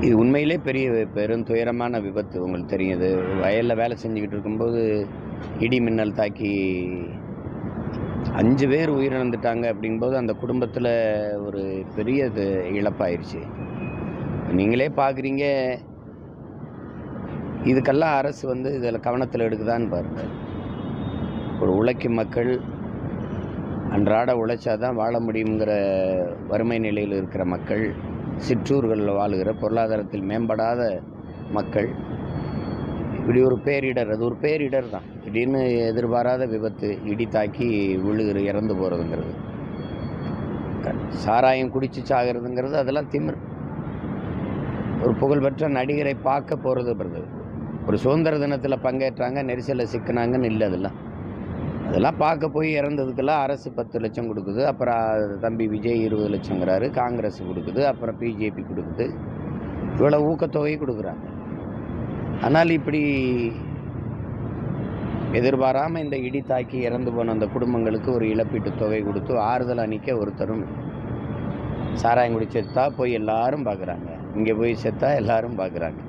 இது உண்மையிலே பெரிய பெரும் துயரமான விபத்து உங்களுக்கு தெரியும் இது வயலில் வேலை செஞ்சுக்கிட்டு இருக்கும்போது இடி மின்னல் தாக்கி அஞ்சு பேர் உயிரிழந்துட்டாங்க அப்படிங்கும்போது அந்த குடும்பத்தில் ஒரு பெரிய இது இழப்பாயிருச்சு. நீங்களே பார்க்குறீங்க இதுக்கெல்லாம் அரசு வந்து இதில் கவனத்தில் எடுக்குதான்னு பாருங்க. ஒரு உழைக்கும் மக்கள் அன்றாட உழைச்சாதான் வாழ முடியுங்கிற வறுமை நிலையில் இருக்கிற மக்கள் சிற்றூர்களில் வாழுகிற பொருளாதாரத்தில் மேம்படாத மக்கள். இப்படி ஒரு பேரிடர் அது ஒரு பேரிடர் தான். திடீர்னு எதிர்பாராத விபத்து இடி தாக்கி விழுகிற இறந்து போகிறதுங்கிறது சாராயம் குடிச்சு சாகிறதுங்கிறது அதெல்லாம் திமிர். ஒரு புகழ்பெற்ற நடிகரை பார்க்க போகிறது ஒரு சுதந்திர தினத்தில் பங்கேற்றாங்க நெரிசலில் சிக்கினாங்கன்னு இல்லை அதெல்லாம். இதெல்லாம் பார்க்க போய் இறந்ததுக்கெல்லாம் அரசு பத்து லட்சம் கொடுக்குது. அப்புறம் தம்பி விஜய் இருபது லட்சங்கிறாரு. காங்கிரஸ் கொடுக்குது. அப்புறம் பிஜேபி கொடுக்குது. இவ்வளோ ஊக்கத்தொகை கொடுக்குறாங்க. ஆனால் இப்படி எதிர்பாராமல் இந்த இடி தாக்கி இறந்து போன அந்த குடும்பங்களுக்கு ஒரு இழப்பீட்டு தொகை கொடுத்து ஆறுதல் அணிக்க ஒருத்தரும் சாராயங்குடி செத்தா போய் எல்லாரும் பார்க்குறாங்க இங்கே போய் செத்தா எல்லாரும் பார்க்குறாங்க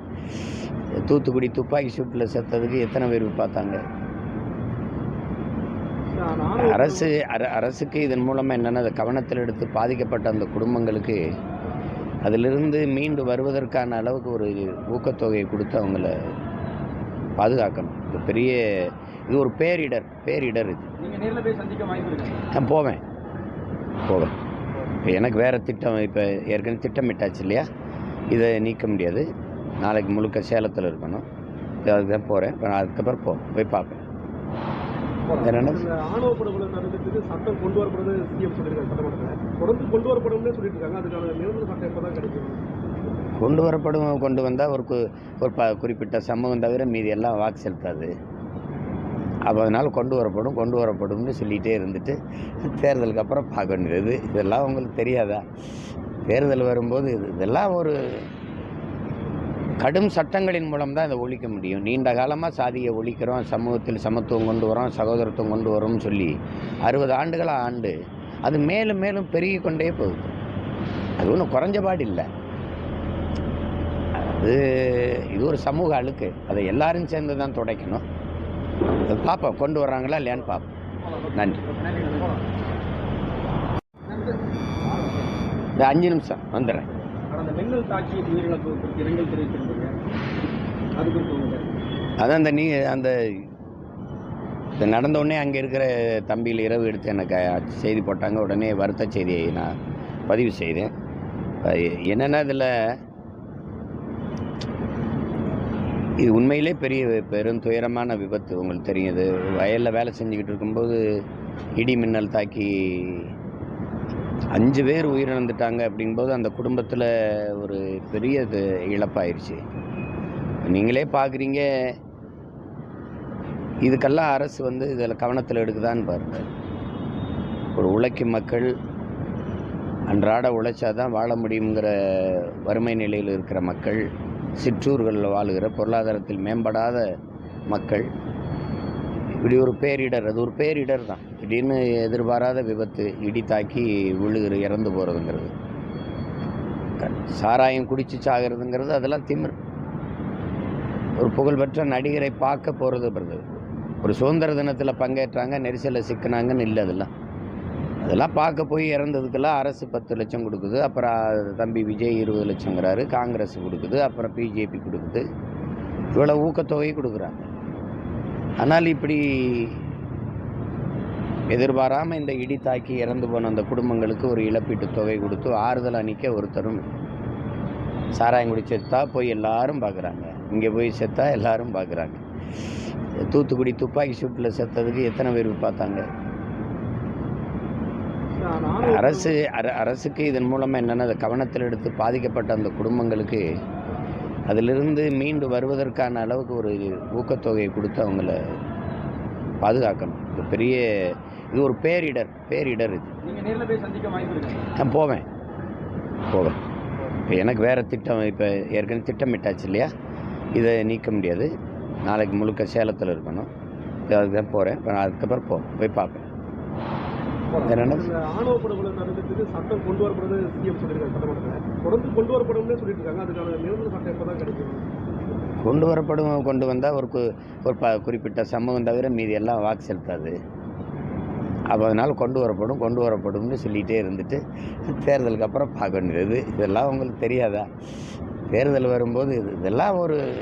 தூத்துக்குடி துப்பாக்கி சூட்டில் செத்ததுக்கு எத்தனை பேர் பார்த்தாங்க அரசு அர அரசுக்கு இதன் மூலமாக என்னென்னா அதை கவனத்தில் எடுத்து பாதிக்கப்பட்ட அந்த குடும்பங்களுக்கு அதிலிருந்து மீண்டு வருவதற்கான அளவுக்கு ஒரு ஊக்கத்தொகையை கொடுத்து அவங்கள பாதுகாக்கணும். இது பெரிய இது ஒரு பேரிடர் பேரிடர் இது. போவேன். போவேன். இப்போ எனக்கு வேறு திட்டம் இப்போ ஏற்கனவே திட்டமிட்டாச்சு இல்லையா? இதை நீக்க முடியாது. நாளைக்கு முழுக்க சேலத்தில் இருக்கணும். அதுக்கு தான் போகிறேன் இப்போ நான் அதுக்கப்புறம் போ போய் பார்ப்பேன் வேற என்ன? இந்த ஆணவ படுகொலை தடுக்கிறதுக்கு சட்டம் கொண்டு வரப்படுறது சிஎம் சொல்லியிருக்காங்க சட்டமன்றத்தில். தொடர்ந்து கொண்டு வரப்படும்னு சொல்லிட்டு இருக்காங்க அதுக்கான நிரந்தர சட்டம் எப்போ தான் கிடைக்கும் கொண்டு வரப்படும் கொண்டு வந்தால் ஒரு ஒரு ப குறிப்பிட்ட சமூகம் தவிர மீதி எல்லாம் வாக்கு செலுத்தாது. அப்போ அதனால் கொண்டு வரப்படும் கொண்டு வரப்படும்னு சொல்லிகிட்டே இருந்துட்டு தேர்தலுக்கு அப்புறம் பார்க்க வேண்டியது. இதெல்லாம் உங்களுக்கு தெரியாதா? தேர்தல் வரும்போது இது இதெல்லாம் ஒரு கடும் சட்டங்களின் மூலம் தான் இதை ஒழிக்க முடியும். நீண்ட காலமாக சாதியை ஒழிக்கிறோம் சமூகத்தில் சமத்துவம் கொண்டு வரோம் சகோதரத்துவம் கொண்டு வரோம்னு சொல்லி அறுபது ஆண்டுகளாக ஆண்டு அது மேலும் மேலும் பெருகி கொண்டே போகுது. அது ஒன்றும் குறைஞ்சபாடு இல்லை. அது இது ஒரு சமூக அழுக்கு. அதை எல்லாரும் சேர்ந்து தான் துடைக்கணும் பார்ப்போம் கொண்டு வர்றாங்களா இல்லையான்னு பார்ப்போம் நன்றி. இந்த அஞ்சு நிமிஷம். வந்துடுறேன். அந்த மின்னல் தாக்கிய உயிரிழப்பு குறித்து இரங்கல் தெரிவித்திருந்தீங்க. அது குறித்து அதான் அந்த நீ அந்த இது நடந்த உடனே அங்கே இருக்கிற தம்பியில் இரவு எடுத்து எனக்கு செய்தி போட்டாங்க. உடனே வருத்த செய்தியை நான் பதிவு செய்தேன். என்னென்னா இதில் இது உண்மையிலே பெரிய பெரும் துயரமான விபத்து. உங்களுக்கு தெரியுது வயலில் வேலை செஞ்சுக்கிட்டு இருக்கும்போது இடி மின்னல் தாக்கி அஞ்சு பேர் உயிரிழந்துட்டாங்க அப்படிங்கும்போது அந்த குடும்பத்தில் ஒரு பெரிய இது இழப்பாயிருச்சு. நீங்களே பார்க்குறீங்க இதுக்கெல்லாம் அரசு வந்து இதில் கவனத்தில் எடுக்குதான்னு பாருங்க. ஒரு உழைக்கும் மக்கள் அன்றாட உழைச்சாதான் வாழ முடியுங்கிற வறுமை நிலையில் இருக்கிற மக்கள் சிற்றூர்களில் வாழுகிற பொருளாதாரத்தில் மேம்படாத மக்கள். இப்படி ஒரு பேரிடர் அது ஒரு பேரிடர் தான். திடீர்னு எதிர்பாராத விபத்து இடி தாக்கி விழுகிற இறந்து போகிறதுங்கிறது சாராயம் குடிச்சு சாகிறதுங்கிறது அதெல்லாம் திமிர். ஒரு புகழ்பெற்ற நடிகரை பார்க்க போகிறது ஒரு சுதந்திர தினத்தில் பங்கேற்றாங்க நெரிசலில் சிக்கினாங்கன்னு இல்லை அதெல்லாம். அதெல்லாம் பார்க்க போய் இறந்ததுக்கெல்லாம் அரசு பத்து லட்சம் கொடுக்குது அப்புறம் தம்பி விஜய் இருபது லட்சங்கிறாரு காங்கிரஸ் கொடுக்குது அப்புறம் பிஜேபி கொடுக்குது. இவ்வளோ ஊக்கத்தொகை கொடுக்குறாங்க. ஆனால் இப்படி எதிர்பாராமல் இந்த இடி தாக்கி இறந்து போன அந்த குடும்பங்களுக்கு ஒரு இழப்பீட்டு தொகை கொடுத்து ஆறுதல் அணிக்க ஒருத்தரும் சாராயங்குடி செத்தா போய் எல்லாரும் பார்க்குறாங்க இங்கே போய் செத்தா எல்லாரும் பார்க்குறாங்க தூத்துக்குடி துப்பாக்கி சூட்டில் செத்ததுக்கு எத்தனை பேர் பார்த்தாங்க? அரசு அர அரசுக்கு இதன் மூலமாக என்னென்னா அதை கவனத்தில் எடுத்து பாதிக்கப்பட்ட அந்த குடும்பங்களுக்கு அதிலிருந்து மீண்டு வருவதற்கான அளவுக்கு ஒரு ஊக்கத்தொகையை கொடுத்து அவங்கள பாதுகாக்கணும். இது பெரிய இது ஒரு பேரிடர் பேரிடர் இது. போவேன். போவேன். இப்போ எனக்கு வேறு திட்டம் இப்போ ஏற்கனவே திட்டமிட்டாச்சு இல்லையா? இதை நீக்க முடியாது. நாளைக்கு முழுக்க சேலத்தில் இருக்கணும். அதுக்கு தான் போகிறேன் இப்போ நான் அதுக்கப்புறம் போ போய் பார்ப்பேன். சட்டம் கொண்டு வரப்படுறது சிஎம் சொல்லியிருக்காங்க தொடர்ந்து கொண்டு வரப்படும்னே சொல்லிட்டு இருக்காங்க அதுக்கான நிரந்தர சட்டம் எப்போ தான் கிடைக்கும் கொண்டு வரப்படும் கொண்டு வந்தால் ஒரு கு- ஒரு ப குறிப்பிட்ட சமூகம் தவிர மீதி எல்லாம் வாக்கு செலுத்தாது. அப்போ அதனால் கொண்டு வரப்படும் கொண்டு வரப்படும்னு சொல்லிகிட்டே இருந்துட்டு தேர்தலுக்கு அப்புறம் பார்க்க வேண்டியது இதெல்லாம் உங்களுக்கு தெரியாதா? தேர்தல் வரும்போது இது இதெல்லாம் ஒரு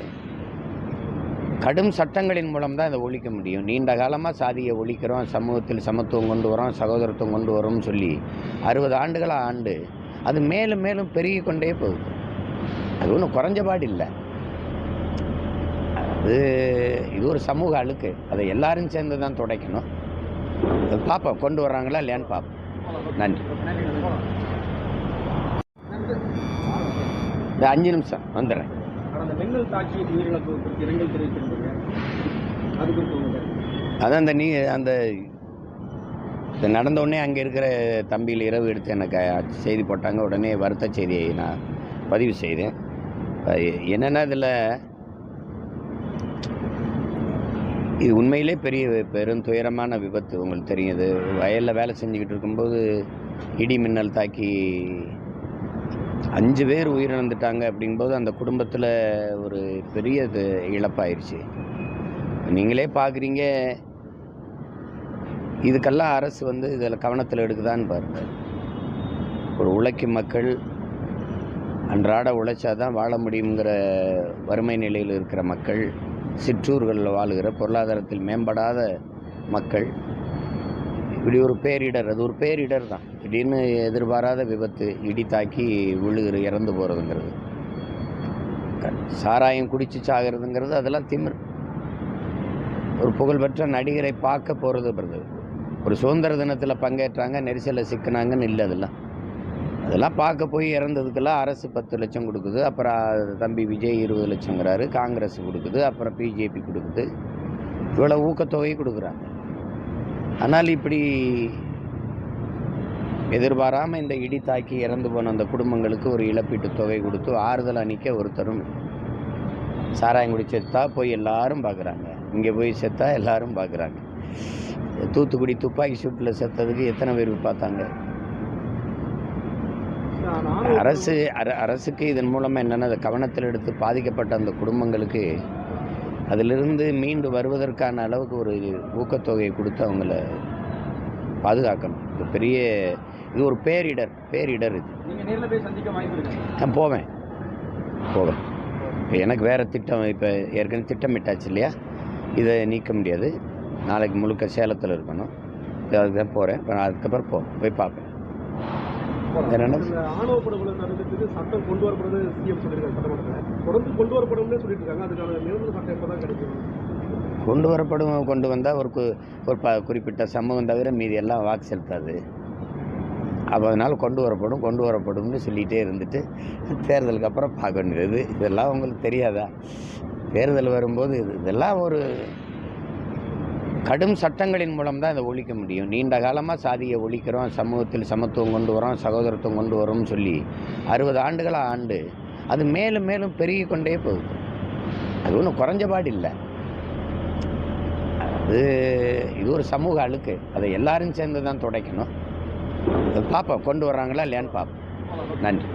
கடும் சட்டங்களின் மூலம் தான் இதை ஒழிக்க முடியும். நீண்ட காலமாக சாதியை ஒழிக்கிறோம் சமூகத்தில் சமத்துவம் கொண்டு வரோம் சகோதரத்துவம் கொண்டு வரோம்னு சொல்லி அறுபது ஆண்டுகளாக ஆண்டு அது மேலும் மேலும் பெருகி கொண்டே போகுது. அது ஒன்றும் குறைஞ்சபாடு இல்லை. அது இது ஒரு சமூக அழுக்கு. அதை எல்லாரும் சேர்ந்து தான் துடைக்கணும் பார்ப்போம் கொண்டு வர்றாங்களா இல்லையான்னு பார்ப்போம் நன்றி. இந்த அஞ்சு நிமிஷம் வந்துடுறேன். அதான் அந்த நீ அந்த இது நடந்த உடனே அங்கே இருக்கிற தம்பியில் இரவு எடுத்து எனக்கு செய்தி போட்டாங்க. உடனே வருத்த செய்தியை நான் பதிவு செய்தேன். என்னென்னா இதில் இது உண்மையிலே பெரிய பெரும் துயரமான விபத்து உங்களுக்கு தெரியும் இது வயலில் வேலை செஞ்சுக்கிட்டு இருக்கும்போது இடி மின்னல் தாக்கி அஞ்சு பேர் உயிரிழந்துட்டாங்க அப்படிங்கும்போது அந்த குடும்பத்தில் ஒரு பெரிய இது இழப்பாயிருச்சு. நீங்களே பார்க்குறீங்க இதுக்கெல்லாம் அரசு வந்து இதில் கவனத்தில் எடுக்குதான்னு பாருங்கள் ஒரு உழைக்கும் மக்கள் அன்றாட உழைச்சா தான் வாழ முடியுங்கிற வறுமை நிலையில் இருக்கிற மக்கள் சிற்றூர்களில் வாழுகிற பொருளாதாரத்தில் மேம்படாத மக்கள் இப்படி ஒரு பேரிடர் அது ஒரு பேரிடர் தான். திடீர்னு எதிர்பாராத விபத்து இடி தாக்கி விழுகிற இறந்து போகிறதுங்கிறது சாராயம் குடிச்சு சாகிறதுங்கிறது அதெல்லாம் திமிர். ஒரு புகழ்பெற்ற நடிகரை பார்க்க போகிறது ஒரு சுதந்திர தினத்தில் பங்கேற்றாங்க நெரிசலில் சிக்கினாங்கன்னு இல்லை அதெல்லாம். அதெல்லாம் பார்க்க போய் இறந்ததுக்கெல்லாம் அரசு பத்து லட்சம் கொடுக்குது. அப்புறம் தம்பி விஜய் இருபது லட்சங்கிறாரு. காங்கிரஸ் கொடுக்குது. அப்புறம் பிஜேபி கொடுக்குது. இவ்வளோ ஊக்கத்தொகை கொடுக்குறாங்க. ஆனால் இப்படி எதிர்பாராமல் இந்த இடி தாக்கி இறந்து போன அந்த குடும்பங்களுக்கு ஒரு இழப்பீட்டு தொகை கொடுத்து ஆறுதல் அணிக்க ஒருத்தரும் சாராயங்குடி செத்தா போய் எல்லாரும் பார்க்குறாங்க இங்கே போய் செத்தா எல்லாரும் பார்க்குறாங்க தூத்துக்குடி துப்பாக்கி சூட்டில் செத்ததுக்கு எத்தனை பேர் பார்த்தாங்க? அரசு அர அரசுக்கு இதன் மூலமாக என்னென்ன அதை கவனத்தில் எடுத்து பாதிக்கப்பட்ட அந்த குடும்பங்களுக்கு அதிலிருந்து மீண்டு வருவதற்கான அளவுக்கு ஒரு ஊக்கத்தொகையை கொடுத்து அவங்கள பாதுகாக்கணும். இது பெரிய இது ஒரு பேரிடர் பேரிடர் இது. நான் போவேன். போவேன். இப்போ எனக்கு வேறு திட்டம் இப்போ ஏற்கனவே திட்டமிட்டாச்சு இல்லையா? இதை நீக்க முடியாது. நாளைக்கு முழுக்க சேலத்தில் இருக்கணும். அதுக்கு தான் போகிறேன் அதுக்கப்புறம் போ போய் பார்ப்பேன் வேற என்ன இந்த ஆணவ படுகொலை தடுக்கிறதுக்கு சட்டம் கொண்டு வரப்படுறது சிஎம் சொல்லியிருக்காங்க சட்டமன்றத்தில். தொடர்ந்து கொண்டு வரப்படும்னே சொல்லிட்டு இருக்காங்க அதுக்கான நிரந்தர சட்டம் எப்போ தான் கிடைக்கும் கொண்டு வரப்படும் கொண்டு வந்தால் ஒரு ஒரு ப குறிப்பிட்ட சமூகம் தவிர மீதி எல்லாம் வாக்கு செலுத்தாது. அப்போ அதனால் கொண்டு வரப்படும் கொண்டு வரப்படும்னு சொல்லிகிட்டே இருந்துட்டு தேர்தலுக்கு அப்புறம் பார்க்க வேண்டியது. இதெல்லாம் உங்களுக்கு தெரியாதா? தேர்தல் வரும்போது இது இதெல்லாம் ஒரு கடும் சட்டங்களின் மூலம் தான் இதை ஒழிக்க முடியும். நீண்ட காலமாக சாதியை ஒழிக்கிறோம் சமூகத்தில் சமத்துவம் கொண்டு வரோம் சகோதரத்துவம் கொண்டு வரோம்னு சொல்லி அறுபது ஆண்டுகளாக ஆண்டு அது மேலும் மேலும் பெருகி கொண்டே போகுது. அது ஒன்றும் குறைஞ்சபாடு இல்லை. அது இது ஒரு சமூக அழுக்கு. அதை எல்லாரும் சேர்ந்து தான் துடைக்கணும் பார்ப்போம். கொண்டு வர்றாங்களா இல்லையான்னு பார்ப்போம். நன்றி.